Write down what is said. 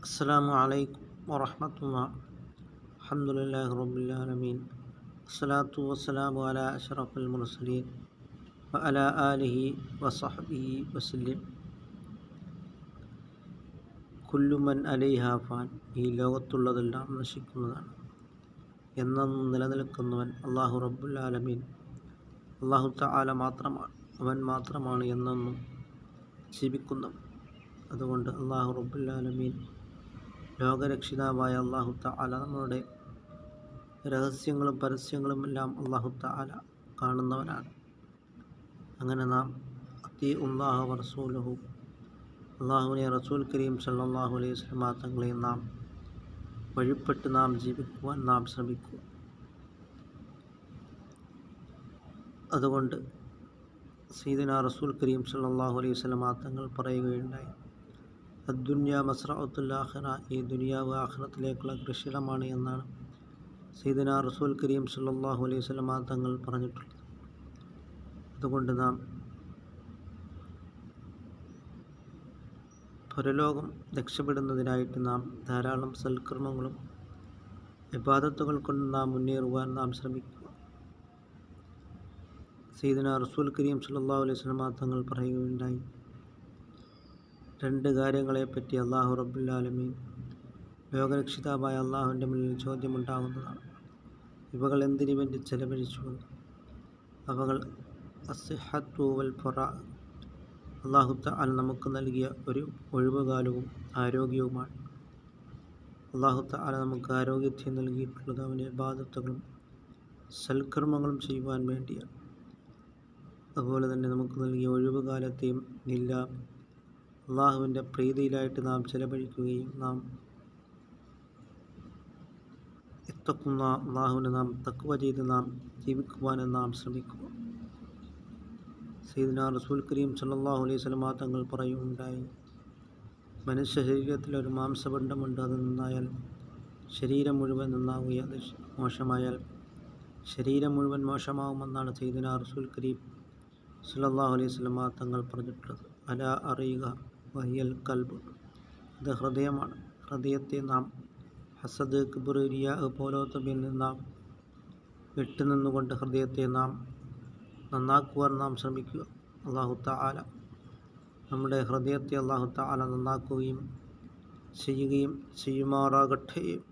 السلام عليكم ورحمة الله الحمد لله رب العالمين الصلاة والسلام على أشرف المرسلين وعلى آله وصحبه وسلم കുല്ലുമൻ അലൈഹ ഫാൻ ഈ ലോകത്തുള്ളതെല്ലാം നശിക്കുന്നതാണ് എന്നെന്നും നിലനിൽക്കുന്നവൻ അള്ളാഹു റബ്ബുൽ ആലമീൻ അള്ളാഹു തആല മാത്രമാണ് അവൻ മാത്രമാണ് എന്നെന്നും ജീവിക്കുന്നവൻ അതുകൊണ്ട് അള്ളാഹു റബ്ബുൽ ആലമീൻ ലോകരക്ഷിതാവായ അള്ളാഹു തആല നമ്മളുടെ രഹസ്യങ്ങളും പരസ്യങ്ങളും എല്ലാം അള്ളാഹു തആല കാണുന്നവനാണ്. അങ്ങനെ നാം അത്തി ഉള്ളാഹു റസൂലഹു അള്ളാഹുവിനെ റസൂൽ കരീം സല്ലാഹു അലൈഹി വസല്ലമ തങ്ങളെ നാം വഴിപ്പെട്ട് നാം ജീവിക്കുവാൻ നാം ശ്രമിക്കുക അതുകൊണ്ട് സീദന റസൂൽ കരീം സല്ലാഹു അലൈഹി വസല്ലമ തങ്ങൾ പറയുകയുണ്ടായി അദ്ദുന്യ മസ്രഅത്തുല്ലാഹിറ ഈ ദുനിയാവ് ആഹ്റത്തിലേക്കുള്ള കൃഷിടമാണ് എന്നാണ് സീദന റസൂൽ കരീം സല്ലാഹു അലൈഹി സ്വലമ തങ്ങൾ പറഞ്ഞിട്ടുള്ളത്. അതുകൊണ്ട് നാം പുരലോകം രക്ഷപ്പെടുന്നതിനായിട്ട് നാം ധാരാളം സൽക്കർമ്മങ്ങളും വിവാദത്തുകൾ കൊണ്ട് നാം മുന്നേറുവാൻ നാം ശ്രമിക്കുക. സീദന റസൂൽ കരീം സല്ലാഹു അലൈഹി സ്വലമ തങ്ങൾ പറയുകയുണ്ടായി. രണ്ട് കാര്യങ്ങളെപ്പറ്റി അള്ളാഹു റബ്ബുല്ലാലമീൻ ലോകരക്ഷിതാവായ അള്ളാഹുവിന്റെ മുന്നിൽ ചോദ്യമുണ്ടാകുന്നതാണ്. ഇവകൾ എന്തിനു വേണ്ടി ചെലവഴിച്ചുവെന്ന് അവകൾ അസിഹത്തു പൊറ അള്ളാഹു തആല നമുക്ക് നൽകിയ ഒരു ഒഴിവുകാലവും ആരോഗ്യവുമാണ്. അള്ളാഹു തആല നമുക്ക് ആരോഗ്യത്തെ നൽകിയിട്ടുള്ളത് അവന്റെ ബാധത്തുകളും സൽക്കർമ്മങ്ങളും ചെയ്യുവാൻ വേണ്ടിയാണ്. അതുപോലെ തന്നെ നമുക്ക് നൽകിയ ഒഴിവുകാലത്തെയും ഇല്ല അള്ളാഹുവിന്റെ പ്രീതിയിലായിട്ട് നാം ചെലവഴിക്കുകയും നാം എത്തക്കുന്ന അള്ളാഹുവിനെ നാം തക്കുവ ചെയ്ത് നാം ജീവിക്കുവാനും നാം ശ്രമിക്കുക. സീദന റസൂൽ കരീം സല്ലാഹു അലൈഹി വസല്ലമ തങ്ങൾ പറയുകയുണ്ടായി മനുഷ്യ ശരീരത്തിൽ ഒരു മാംസപിണ്ഡമുണ്ട് അത് നന്നായാൽ ശരീരം മുഴുവൻ നന്നാവുക അത് മോശമായാൽ ശരീരം മുഴുവൻ മോശമാവുമെന്നാണ് സൈദിന റസൂൽ കരീം സല്ലല്ലാഹു അലൈഹി വസല്ലമ തങ്ങൾ പറഞ്ഞിട്ടുള്ളത്. അല അറിയുക വഹിയൽ കൽബ്. ഇത് ഹൃദയമാണ്. ഹൃദയത്തെ നാം ഹസദ് കിബറിയ പോലോത്തമിൽ നിന്ന് നാം ഹൃദയത്തെ നാം നന്നാക്കുവാൻ നാം ശ്രമിക്കുക. അള്ളാഹു തആല നമ്മുടെ ഹൃദയത്തെ അള്ളാഹു തആല നന്നാക്കുകയും ചെയ്യുകയും ചെയ്യുമാറാകട്ടെ.